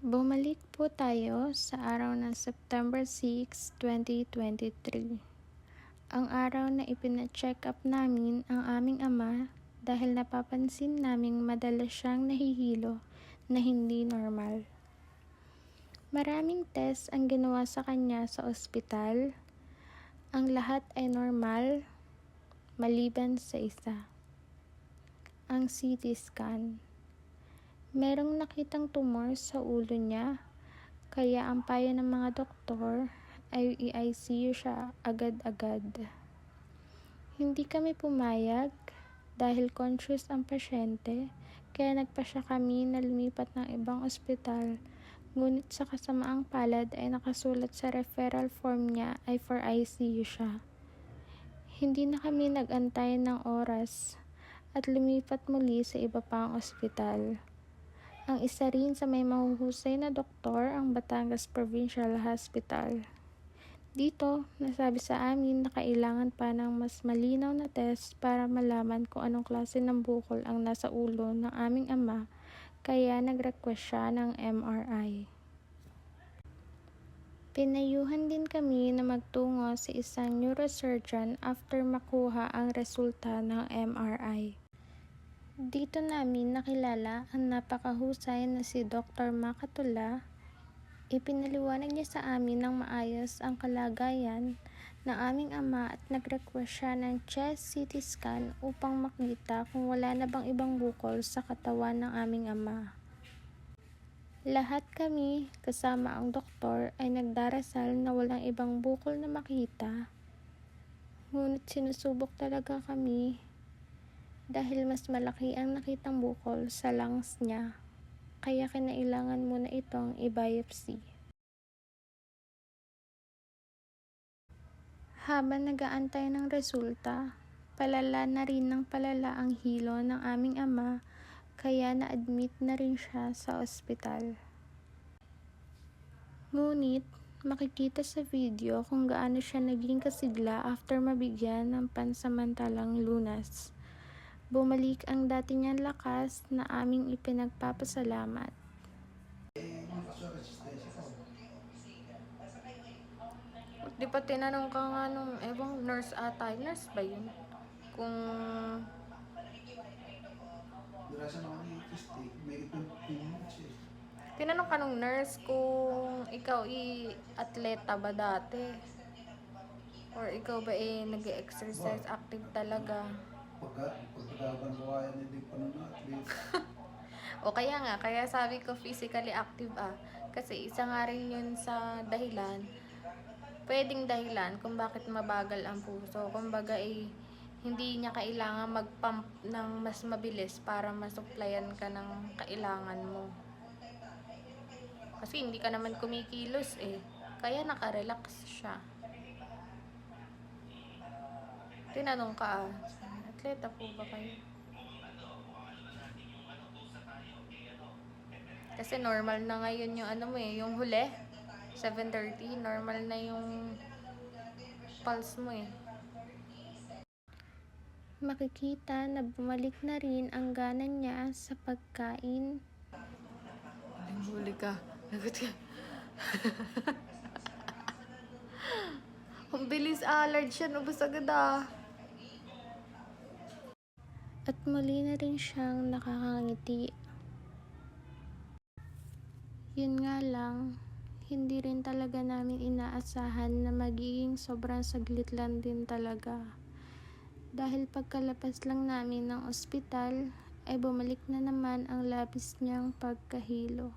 Bumalik po tayo sa araw ng September 6, 2023. Ang araw na ipina-check up namin ang aming ama dahil napapansin naming madalas siyang nahihilo na hindi normal. Maraming test ang ginawa sa kanya sa ospital. Ang lahat ay normal, maliban sa isa. Ang CT scan. Merong nakitang tumor sa ulo niya, kaya ang payo ng mga doktor ay i-ICU siya agad-agad. Hindi kami pumayag dahil conscious ang pasyente, kaya nagpasya kami na lumipat ng ibang ospital. Ngunit sa kasamaang palad ay nakasulat sa referral form niya ay for ICU siya. Hindi na kami nag-antay ng oras at lumipat muli sa iba pang ospital. Ang isa rin sa may mahuhusay na doktor ang Batangas Provincial Hospital. Dito, nasabi sa amin na kailangan pa ng mas malinaw na test para malaman kung anong klase ng bukol ang nasa ulo ng aming ama, kaya nag-request siya ng MRI. Pinayuhan din kami na magtungo sa isang neurosurgeon after makuha ang resulta ng MRI. Dito namin nakilala ang napakahusay na si Dr. Makatula. Ipinaliwanag niya sa amin ng maayos ang kalagayan ng aming ama at nag-request siya ng chest CT scan upang makita kung wala na bang ibang bukol sa katawan ng aming ama. Lahat kami, kasama ang doktor, ay nagdarasal na walang ibang bukol na makita. Ngunit sinusubok talaga kami dahil mas malaki ang nakitang bukol sa lungs niya, kaya kinailangan muna itong i-biopsy. Habang nagaantay ng resulta, palala na rin ng palala ang hilo ng aming ama, kaya na-admit na rin siya sa ospital. Ngunit, makikita sa video kung gaano siya naging kasigla after mabigyan ng pansamantalang lunas bumalik ang dati niyang lakas na aming ipinagpapasalamat. Di ba tinanong ka nga nung, ebang nurse ata, nurse ba yun? Kung, Durasa naman ni Christy, may 15 minutes tinanong ka nung nurse kung ikaw i atleta ba dati? Or ikaw ba eh nag-exercise active talaga? Pagka, pagkakaban ko kaya hindi pa nun athlete. O kaya nga, kaya sabi ko physically active ah. Kasi isa nga rin yun sa dahilan, pwedeng dahilan kung bakit mabagal ang puso. Kumbaga eh, hindi niya kailangan mag-pump ng mas mabilis para masuplayan ka ng kailangan mo. Kasi hindi ka naman kumikilos eh. Kaya nakarelax siya. Tinanong ka, ah, atleta po ba kayo? Kasi normal na ngayon yung ano mo eh, yung huli. 7.30, normal na yung pulse mo eh. Makikita na bumalik na rin ang gana niya sa pagkain. Huli ka. Lagot ka. Ang bilis alert siya, nubos agad ah. At muli na rin siyang nakakangiti. Yun nga lang, hindi rin talaga namin inaasahan na magiging sobrang saglit lang din talaga. Dahil pagkalapas lang namin ng ospital, ay bumalik na naman ang labis niyang pagkahilo.